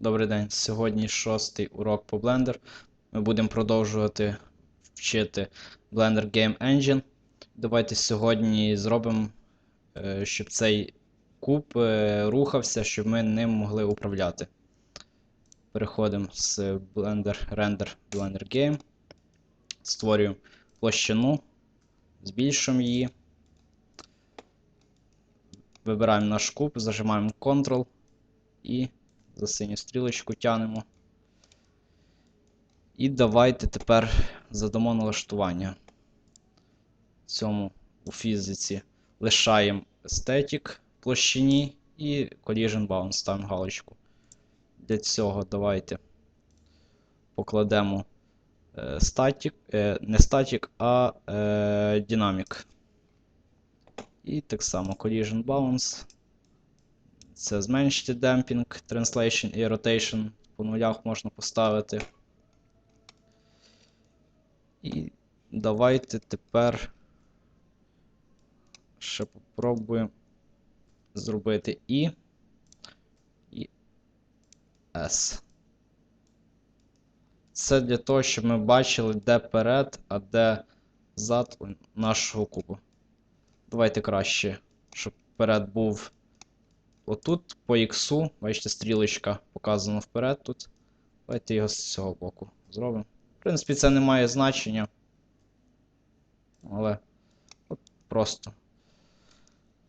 Добрий день. Сьогодні шостий урок по Blender. Ми будемо продовжувати вчити Blender Game Engine. Давайте сьогодні зробимо, е, щоб цей куб е, рухався, щоб ми ним могли управляти. Переходимо з Blender Render Blender Game. Створюємо площину, збільшуємо її. Вибираємо наш куб, зажимаємо Ctrl і за синю стрілочку тянемо. І давайте тепер задамо налаштування. Цьому у фізиці лишаємо Static площині і Collision Bound ставимо галочку. Для цього давайте покладемо е, е, не static, а е, Dynamic. І так само Collision Bounce. Це зменшити демпінг, translation і rotation по нулях можна поставити. І давайте тепер ще попробуємо зробити І і S. Це для того, щоб ми бачили, де перед, а де зад нашого кубу. Давайте краще, щоб перед був. Отут по X, бачите, стрілочка показана вперед тут. Давайте його з цього боку зробимо. В принципі, це не має значення. Але от просто.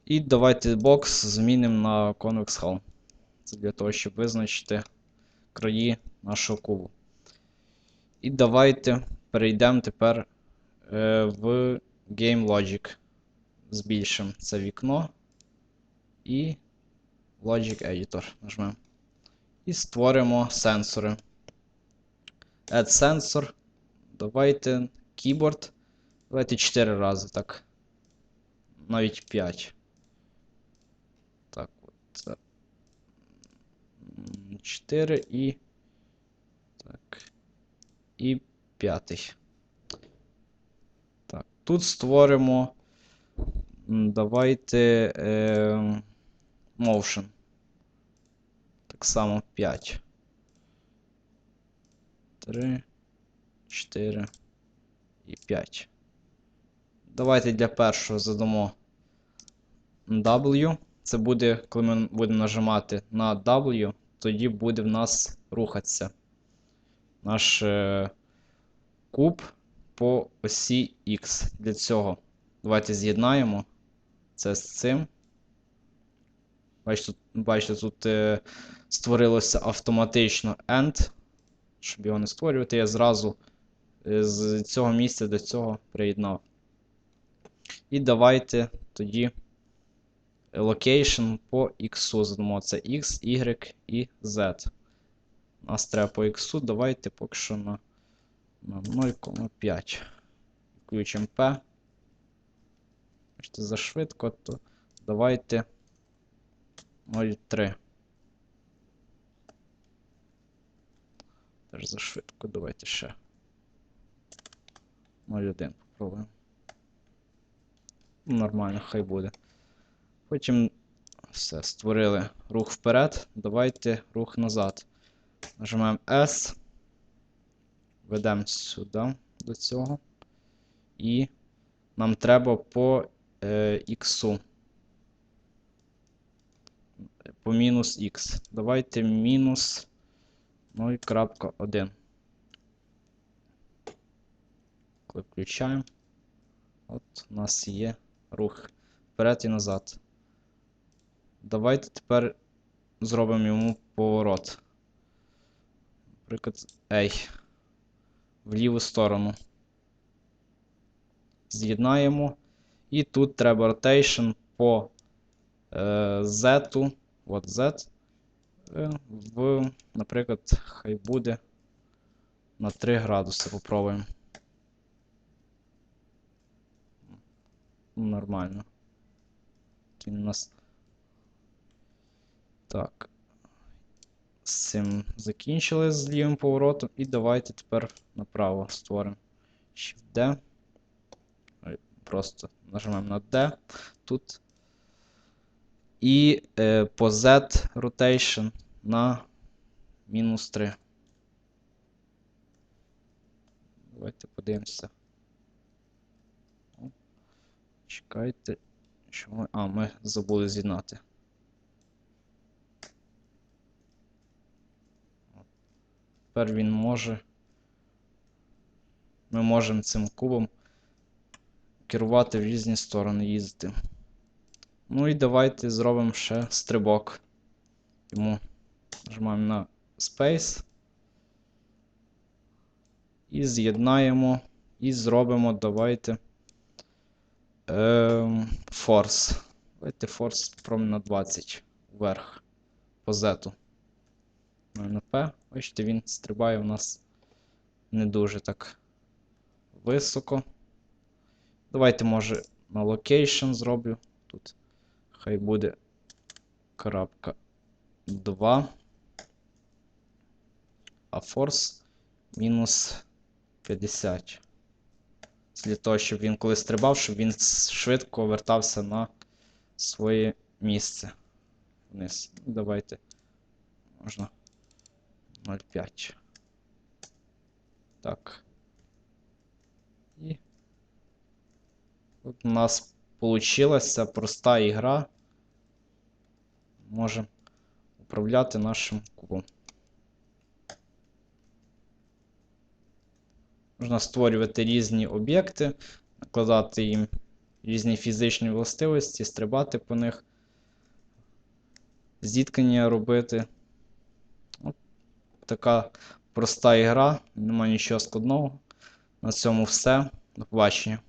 І давайте бокс змінимо на Convex Helm. Це для того, щоб визначити краї нашого кубу. І давайте перейдемо тепер е, в Game Logic. Збільшимо це вікно. І. Logic Editor нажмемо. І створимо сенсори. Add sensor. Давайте keyboard. Давайте 4 рази, так. Навіть 5. Так, от. 4 і. Так. І п'ятий. Так, тут створимо. Давайте. Е Motion. Так само 5. 3, 4 і 5. Давайте для першого задамо W. Це буде, коли ми будемо нажимати на W, тоді буде в нас рухатися наш е, куб по осі X. Для цього давайте з'єднаємо це з цим. Бачите, бачите, тут е, створилося автоматично end. Щоб його не створювати, я зразу е, з цього місця до цього приєднав. І давайте тоді location по X задамо. Це X, Y і Z. Нас треба по X. Давайте поки що на, на 0,5. Включимо P. Зашвидко, то давайте. 0,3. Теж за швидко, давайте ще. 0,1 попробуємо. Нормально, хай буде. Потім все, створили рух вперед. Давайте рух назад. Нажимаємо S. Ведемо сюди до цього. І нам треба по е, X по мінус х. Давайте мінус 0.1. Коли включаємо. От у нас є рух вперед і назад. Давайте тепер зробимо йому поворот. Наприклад, ей. В ліву сторону. З'єднаємо. І тут треба rotation по е, Z. От Z. Е, в, наприклад, хай буде на 3 градуси попробуємо. Нормально. У нас. Так. З цим закінчили з лівим поворотом. І давайте тепер направо створимо Shift-D. Просто нажимаємо на D. Тут і е, по Z rotation на мінус 3. Давайте подивимося. Чекайте. Що ми... А, ми забули з'єднати. Тепер він може. Ми можемо цим кубом керувати в різні сторони їздити. Ну і давайте зробимо ще стрибок. Йому нажимаємо на Space. І з'єднаємо. І зробимо, давайте. Ем, Force. Давайте Force пром на 20 вверх. По Z. На P. Бачите, він стрибає у нас не дуже так високо. Давайте, може, на Location зроблю. Тут хай буде крапка 2. А Force мінус 50. Для того, щоб він коли стрибав, щоб він швидко вертався на своє місце вниз. Давайте. Можна 0,5. Так. І От у нас получилася проста ігра. Можемо управляти нашим кубом. Можна створювати різні об'єкти, накладати їм різні фізичні властивості, стрибати по них, зіткнення робити. От така проста ігра, немає нічого складного. На цьому все. До побачення.